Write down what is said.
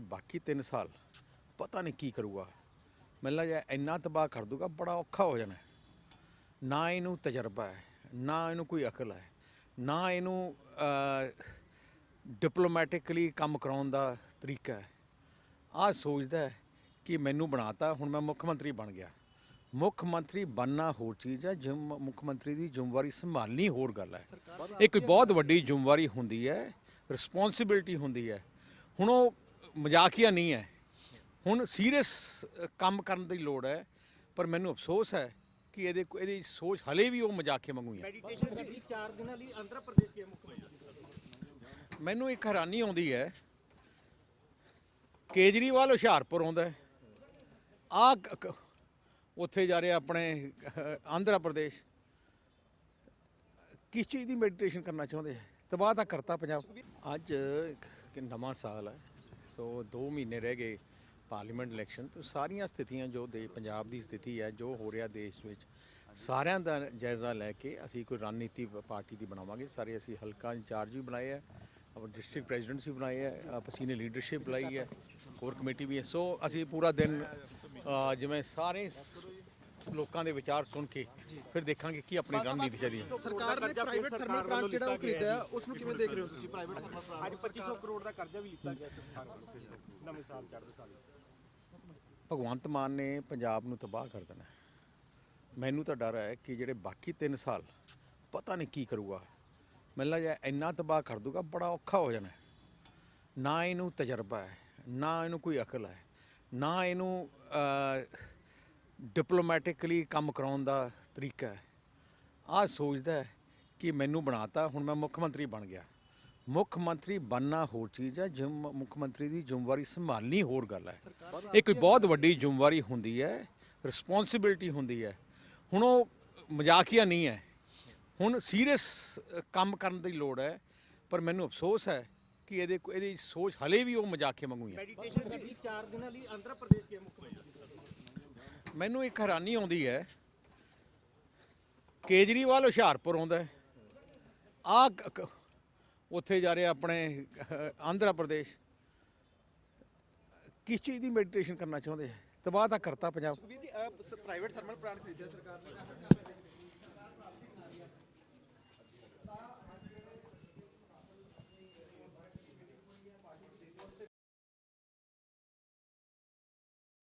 ਜਿਹੜੇ ਬਾਕੀ 3 ਸਾਲ ਪਤਾ ਨਹੀਂ ਕੀ ਕਰੂਗਾ। ਮੈਨੂੰ ਲੱਗਦਾ ਇੰਨਾ ਤਬਾਹ ਕਰ ਦੂਗਾ ਬੜਾ ਔਖਾ ਹੋ ਜਾਣਾ। ਨਾ ਇਹਨੂੰ ਤਜਰਬਾ ਹੈ ਨਾ ਇਹਨੂੰ ਕੋਈ ਅਕਲ ਹੈ ਨਾ ਇਹਨੂੰ ਡਿਪਲੋਮੈਟਿਕਲੀ ਕੰਮ ਕਰਾਉਣ ਦਾ ਤਰੀਕਾ ਹੈ। ਆ ਸੋਚਦਾ ਹੈ ਕਿ ਮੈਨੂੰ ਬਣਾਤਾ ਹੁਣ ਮੈਂ ਮੁੱਖ ਮੰਤਰੀ ਬਣ ਗਿਆ। ਮੁੱਖ ਮੰਤਰੀ ਬਣਨਾ ਹੋਰ ਚੀਜ਼ ਹੈ ਜਿਮ ਮੁੱਖ ਮੰਤਰੀ ਦੀ ਜ਼ਿੰਮੇਵਾਰੀ ਸੰਭਾਲਣੀ ਹੋਰ ਗੱਲ ਹੈ। ਇਹ ਕੋਈ ਬਹੁਤ ਵੱਡੀ ਜ਼ਿੰਮੇਵਾਰੀ ਹੁੰਦੀ ਹੈ ਰਿਸਪੌਂਸਿਬਿਲਟੀ ਹੁੰਦੀ ਹੈ। ਹੁਣ ਉਹ ਮਜ਼ਾਕੀਆ ਨਹੀਂ ਹੈ। ਹੁਣ ਸੀਰੀਅਸ ਕੰਮ ਕਰਨ ਦੀ ਲੋੜ ਹੈ ਪਰ ਮੈਨੂੰ ਅਫਸੋਸ ਹੈ ਕਿ ਇਹਦੇ ਇਹਦੀ ਸੋਚ ਹਲੇ ਵੀ ਉਹ ਮਜ਼ਾਕੀਆ ਵਾਂਗੂ ਹੀ ਹੈ। ਮੈਡੀਟੇਸ਼ਨ ਜੀ 4 ਦਿਨਾਂ ਲਈ ਆਂਧਰਾ ਪ੍ਰਦੇਸ਼ ਕੇ ਮੁੱਖ ਮੰਤਰੀ ਮੈਨੂੰ ਇੱਕ ਹੈਰਾਨੀ ਆਉਂਦੀ ਹੈ ਕੇਜਰੀਵਾਲ ਹੁਸ਼ਿਆਰਪੁਰ ਆਉਂਦਾ ਹੈ। ਆ ਉੱਥੇ ਜਾ ਰਿਹਾ ਆਪਣੇ ਆਂਧਰਾ ਪ੍ਰਦੇਸ਼। ਕਿਸ ਚੀਜ਼ ਦੀ ਮੈਡੀਟੇਸ਼ਨ ਕਰਨਾ ਚਾਹੁੰਦੇ ਹੈ? ਤਬਾਹ ਤਾਂ ਕਰਤਾ ਪੰਜਾਬ। ਅੱਜ ਇੱਕ ਨਵਾਂ ਸਾਲ ਹੈ। ਸੋ 2 ਮਹੀਨੇ ਰਹਿ ਗਏ ਪਾਰਲੀਮੈਂਟ ਇਲੈਕਸ਼ਨ ਤੋਂ। ਸਾਰੀਆਂ ਸਥਿਤੀਆਂ ਜੋ ਦੇ ਪੰਜਾਬ ਦੀ ਸਥਿਤੀ ਹੈ, ਜੋ ਹੋ ਰਿਹਾ ਦੇਸ਼ ਵਿੱਚ, ਸਾਰਿਆਂ ਦਾ ਜਾਇਜ਼ਾ ਲੈ ਕੇ ਅਸੀਂ ਕੋਈ ਰਣਨੀਤੀ ਪਾਰਟੀ ਦੀ ਬਣਾਵਾਂਗੇ। ਸਾਰੇ ਅਸੀਂ ਹਲਕਾ ਇੰਚਾਰਜ ਵੀ ਬਣਾਏ ਹੈ ਆਪਾਂ ਡਿਸਟ੍ਰਿਕਟ ਪ੍ਰੈਜ਼ੀਡੈਂਟਸ ਵੀ ਬਣਾਏ ਹੈ ਆਪਾਂ ਸੀਨੀਅਰ ਲੀਡਰਸ਼ਿਪ ਲਾਈ ਹੈ, ਹੋਰ ਕਮੇਟੀ ਵੀ ਹੈ। ਸੋ ਅਸੀਂ ਪੂਰਾ ਦਿਨ ਜਿਵੇਂ ਸਾਰੇ ਲੋਕਾਂ ਦੇ ਵਿਚਾਰ ਸੁਣ ਕੇ ਫਿਰ ਦੇਖਾਂਗੇ ਕੀ ਆਪਣੀ ਰਣਨੀਤੀ ਚੱਲੀ। ਹੈ ਸਰਕਾਰ ਨੇ ਪ੍ਰਾਈਵੇਟ ਥਰਮਲ ਪਲਾਂਟ ਜਿਹੜਾ ਉਹ ਖਰੀਦਿਆ ਉਸ ਨੂੰ ਕਿਵੇਂ ਦੇਖ ਰਹੇ ਹੋ ਤੁਸੀਂ ਪ੍ਰਾਈਵੇਟ ਥਰਮਲ ਪਲਾਂਟ ਅੱਜ 2500 ਕਰੋੜ ਦਾ ਕਰਜ਼ਾ ਵੀ ਲਿੱਤਾ ਗਿਆ ਨਵੇਂ ਸਾਲ ਚੜ੍ਹਦੇ ਸਾਲ ਭਗਵੰਤ ਮਾਨ ਨੇ ਪੰਜਾਬ ਨੂੰ ਤਬਾਹ ਕਰ ਦੇਣਾ ਹੈ। ਮੈਨੂੰ ਤਾਂ ਡਰ ਹੈ ਕਿ ਜਿਹੜੇ ਬਾਕੀ 3 ਸਾਲ ਪਤਾ ਨਹੀਂ ਕੀ ਕਰੂਗਾ। ਮੈਨੂੰ ਲੱਗਦਾ ਇੰਨਾ ਤਬਾਹ ਕਰ ਦੂਗਾ ਬੜਾ ਔਖਾ ਹੋ ਜਾਣਾ ਹੈ। ਨਾ ਇਹਨੂੰ ਤਜਰਬਾ ਹੈ ਨਾ ਇਹਨੂੰ ਕੋਈ ਅਕਲ ਹੈ ਨਾ ਇਹਨੂੰ ਡਿਪਲੋਮੈਟਿਕਲੀ ਕੰਮ ਕਰਾਉਣ ਦਾ ਤਰੀਕਾ ਹੈ। ਆ ਸੋਚਦਾ ਹੈ ਕਿ ਮੈਨੂੰ ਬਣਾਤਾ ਹੁਣ ਮੈਂ ਮੁੱਖ ਮੰਤਰੀ ਬਣ ਗਿਆ। ਮੁੱਖ ਮੰਤਰੀ ਬਣਨਾ ਹੋਰ ਚੀਜ਼ ਹੈ ਜਿਮ ਮੁੱਖ ਮੰਤਰੀ ਦੀ ਜ਼ਿੰਮੇਵਾਰੀ ਸੰਭਾਲਣੀ ਹੋਰ ਗੱਲ ਹੈ। ਇਹ ਕੋਈ ਬਹੁਤ ਵੱਡੀ ਜ਼ਿੰਮੇਵਾਰੀ ਹੁੰਦੀ ਹੈ ਰਿਸਪੌਂਸਿਬਿਲਟੀ ਹੁੰਦੀ ਹੈ। ਹੁਣ ਉਹ ਮਜ਼ਾਕੀਆ ਨਹੀਂ ਹੈ। ਹੁਣ ਸੀਰੀਅਸ ਕੰਮ ਕਰਨ ਦੀ ਲੋੜ ਹੈ ਪਰ ਮੈਨੂੰ ਅਫਸੋਸ ਹੈ ਕਿ ਇਹਦੇ ਇਹਦੀ ਸੋਚ ਹਲੇ ਵੀ ਉਹ ਮਜ਼ਾਕੀਆ ਵਾਂਗੂ ਹੀ ਹੈ। ਮੈਡੀਟੇਸ਼ਨ ਜੀ 4 ਦਿਨਾਂ ਲਈ ਆਂਧਰਾ ਪ੍ਰਦੇਸ਼ ਕੇ ਮੁੱਖ ਮੰਤਰੀ। ਮੈਨੂੰ ਇੱਕ ਹੈਰਾਨੀ ਆਉਂਦੀ ਹੈ। ਕੇਜਰੀਵਾਲ ਹੁਸ਼ਿਆਰਪੁਰ ਆਉਂਦਾ ਆ ਉੱਥੇ ਜਾ ਰਿਹਾ ਆਪਣੇ ਆਂਧਰਾ ਪ੍ਰਦੇਸ਼। ਕਿਸ ਚੀਜ਼ ਦੀ ਮੈਡੀਟੇਸ਼ਨ ਕਰਨਾ ਚਾਹੁੰਦੇ ਹੈ? ਤਬਾਹ ਤਾਂ ਕਰਤਾ ਪੰਜਾਬ। ਵੀਰ ਜੀ ਪ੍ਰਾਈਵੇਟ ਥਰਮਲ ਪਲਾਂਟ ਖਰੀਦਿਆ ਸਰਕਾਰ ਨੇ।